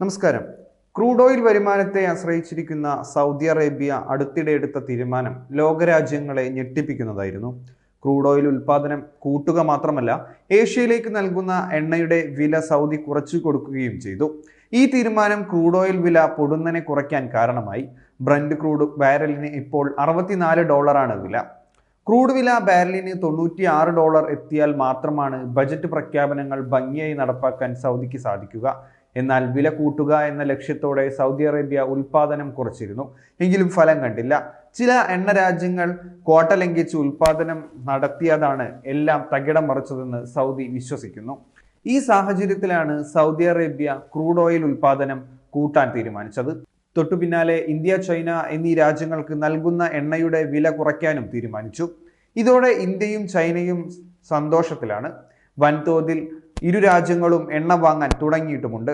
നമസ്കാരം. Crude oil വരുമാനത്തെ ആശ്രയിച്ചിരിക്കുന്ന Saudi Arabia അടുത്തിടെ എടുത്ത തീരുമാനം ലോകരാജ്യങ്ങളെ ഞെട്ടിപ്പിക്കുന്നതായിരുന്നു. ക്രൂഡ് ഓയിൽ ഉൽപാദനം കൂട്ടുക മാത്രമല്ല ഏഷ്യയിലേക്ക് നൽകുന്ന എണ്ണയുടെ വില സൗദി കുറച്ചു കൊടുക്കുകയും ചെയ്തു. ഈ തീരുമാനം ക്രൂഡ് ഓയിൽ വില പൊടുന്നനെ കുറയ്ക്കാൻ കാരണമായി. ബ്രണ്ട് ക്രൂഡ് ബാരലിന് ഇപ്പോൾ അറുപത്തിനാല് ഡോളറാണ് വില. ക്രൂഡ് വില ബാരലിന് തൊണ്ണൂറ്റി ആറ് ഡോളർ എത്തിയാൽ മാത്രമാണ് ബജറ്റ് പ്രഖ്യാപനങ്ങൾ ഭംഗിയായി നടപ്പാക്കാൻ സൗദിക്ക് സാധിക്കുക. എന്നാൽ വില കൂട്ടുക എന്ന ലക്ഷ്യത്തോടെ സൗദി അറേബ്യ ഉൽപാദനം കുറച്ചിരുന്നു. എങ്കിലും ഫലം കണ്ടില്ല. ചില എണ്ണ രാജ്യങ്ങൾ കോട്ട ലംഘിച്ച് ഉൽപാദനം നടത്തിയതാണ് എല്ലാം തകിടം മറിച്ചതെന്ന് സൗദി വിശ്വസിക്കുന്നു. ഈ സാഹചര്യത്തിലാണ് സൗദി അറേബ്യ ക്രൂഡ് ഓയിൽ ഉൽപാദനം കൂട്ടാൻ തീരുമാനിച്ചത്. തൊട്ടു പിന്നാലെ ഇന്ത്യ ചൈന എന്നീ രാജ്യങ്ങൾക്ക് നൽകുന്ന എണ്ണയുടെ വില കുറയ്ക്കാനും തീരുമാനിച്ചു. ഇതോടെ ഇന്ത്യയും ചൈനയും സന്തോഷത്തിലാണ്. വൻതോതിൽ ഇരു രാജ്യങ്ങളും എണ്ണ വാങ്ങാൻ തുടങ്ങിയിട്ടുമുണ്ട്.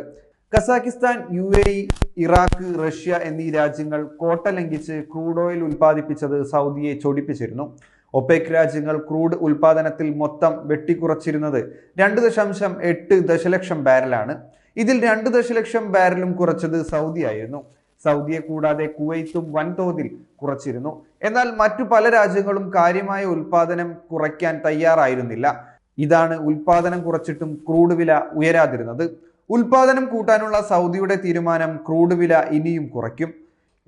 Kazakhstan U A Iraq Russia എന്നീ രാജ്യങ്ങൾ കോട്ട ലംഘിച്ച് ക്രൂഡ് ഓയിൽ ഉൽപ്പാദിപ്പിച്ചത് സൗദിയെ ചൊടിപ്പിച്ചിരുന്നു. ഒപെക് രാജ്യങ്ങൾ ക്രൂഡ് ഉൽപാദനത്തിൽ മൊത്തം വെട്ടിക്കുറച്ചിരുന്നത് രണ്ട് ദശാംശം എട്ട് ദശലക്ഷം ബാരലാണ്. ഇതിൽ രണ്ട് ദശലക്ഷം ബാരലും കുറച്ചത് സൗദിയായിരുന്നു. സൗദിയെ കൂടാതെ കുവൈത്തും വൻതോതിൽ കുറച്ചിരുന്നു. എന്നാൽ മറ്റു പല രാജ്യങ്ങളും കാര്യമായ ഉൽപാദനം കുറയ്ക്കാൻ തയ്യാറായിരുന്നില്ല. ഇതാണ് ഉൽപാദനം കുറച്ചിട്ടും ക്രൂഡ് വില ഉയരാതിരുന്നത്. ഉൽപാദനം കൂട്ടാനുള്ള സൗദിയുടെ തീരുമാനം ക്രൂഡ് വില ഇനിയും കുറയ്ക്കും.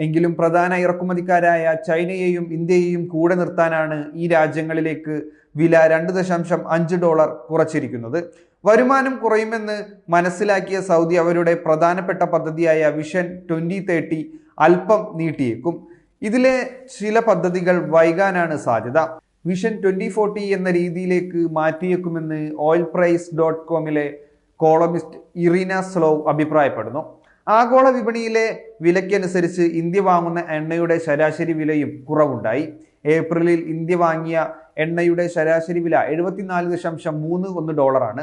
എങ്കിലും പ്രധാന ഇറക്കുമതിക്കാരായ ചൈനയെയും ഇന്ത്യയെയും കൂടെ നിർത്താനാണ് ഈ രാജ്യങ്ങളിലേക്ക് വില രണ്ട് ദശാംശം അഞ്ച് ഡോളർ കുറച്ചിരിക്കുന്നത്. വരുമാനം കുറയുമെന്ന് മനസ്സിലാക്കിയ സൗദി അവരുടെ പ്രധാനപ്പെട്ട പദ്ധതിയായ വിഷൻ ട്വന്റി തേർട്ടി അല്പം നീട്ടിയേക്കും. ഇതിലെ ചില പദ്ധതികൾ വൈകാനാണ് സാധ്യത. വിഷൻ ട്വന്റി ഫോർട്ടി എന്ന രീതിയിലേക്ക് മാറ്റിയേക്കുമെന്ന് ഓയിൽ പ്രൈസ് ഡോട്ട് കോമിലെ കോളമിസ്റ്റ് ഇറീന സ്ലോവ് അഭിപ്രായപ്പെടുന്നു. ആഗോള വിപണിയിലെ വിലയ്ക്കനുസരിച്ച് ഇന്ത്യ വാങ്ങുന്ന എണ്ണയുടെ ശരാശരി വിലയും കുറവുണ്ടായി. ഏപ്രിലിൽ ഇന്ത്യ വാങ്ങിയ എണ്ണയുടെ ശരാശരി വില എഴുപത്തിനാല് ദശാംശം മൂന്ന് ഒന്ന് ഡോളറാണ്.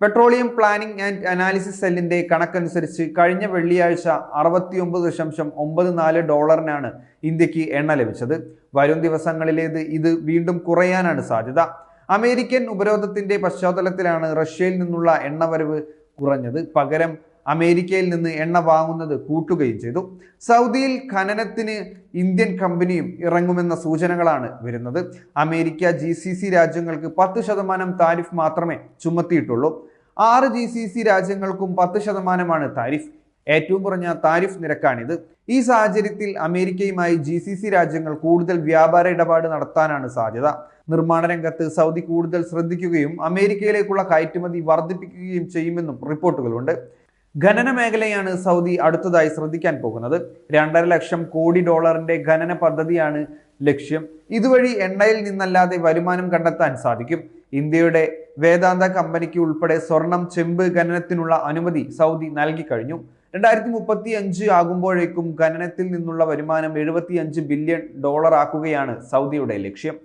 പെട്രോളിയം പ്ലാനിംഗ് ആൻഡ് അനാലിസിസ് സെല്ലിന്റെ കണക്കനുസരിച്ച് കഴിഞ്ഞ വെള്ളിയാഴ്ച അറുപത്തിയൊമ്പത് ദശാംശം ഒമ്പത് നാല് ഡോളറിനാണ് ഇന്ത്യയ്ക്ക് എണ്ണ ലഭിച്ചത്. വരും ദിവസങ്ങളിലേത് ഇത് വീണ്ടും കുറയാനാണ് സാധ്യത. അമേരിക്കൻ ഉപരോധത്തിന്റെ പശ്ചാത്തലത്തിലാണ് റഷ്യയിൽ നിന്നുള്ള എണ്ണ വരവ് കുറഞ്ഞത്. പകരം അമേരിക്കയിൽ നിന്ന് എണ്ണ വാങ്ങുന്നത് കൂട്ടുകയും ചെയ്തു. സൗദിയിൽ ഖനനത്തിന് ഇന്ത്യൻ കമ്പനിയും ഇറങ്ങുമെന്ന സൂചനകളാണ് വരുന്നത്. അമേരിക്ക ജി രാജ്യങ്ങൾക്ക് പത്ത് ശതമാനം താരിഫ് മാത്രമേ ചുമത്തിയിട്ടുള്ളൂ. ആറ് ജി സി സി രാജ്യങ്ങൾക്കും പത്ത് ശതമാനമാണ് താരിഫ്. ഏറ്റവും കുറഞ്ഞ താരിഫ് നിരക്കാണിത്. ഈ സാഹചര്യത്തിൽ അമേരിക്കയുമായി ജി സി സി രാജ്യങ്ങൾ കൂടുതൽ വ്യാപാര ഇടപാട് നടത്താനാണ് സാധ്യത. നിർമ്മാണ രംഗത്ത് സൗദി കൂടുതൽ ശ്രദ്ധിക്കുകയും അമേരിക്കയിലേക്കുള്ള കയറ്റുമതി വർദ്ധിപ്പിക്കുകയും ചെയ്യുമെന്നും റിപ്പോർട്ടുകളുണ്ട്. ഖനന മേഖലയാണ് സൗദി അടുത്തതായി ശ്രദ്ധിക്കാൻ പോകുന്നത്. രണ്ടര ലക്ഷം കോടി ഡോളറിന്റെ ഖനന പദ്ധതിയാണ് ലക്ഷ്യം. ഇതുവഴി എണ്ണയിൽ നിന്നല്ലാതെ വരുമാനം കണ്ടെത്താൻ സാധിക്കും. ഇന്ത്യയുടെ വേദാന്ത കമ്പനിക്ക് ഉൾപ്പെടെ സ്വർണം ചെമ്പ് ഖനനത്തിനുള്ള അനുമതി സൗദി നൽകി കഴിഞ്ഞു രണ്ടായിരത്തി മുപ്പത്തി അഞ്ച് ആകുമ്പോഴേക്കും ഖനനത്തിൽ നിന്നുള്ള വരുമാനം എഴുപത്തി അഞ്ച് ബില്യൺ ഡോളർ ആക്കുകയാണ് സൗദിയുടെ ലക്ഷ്യം.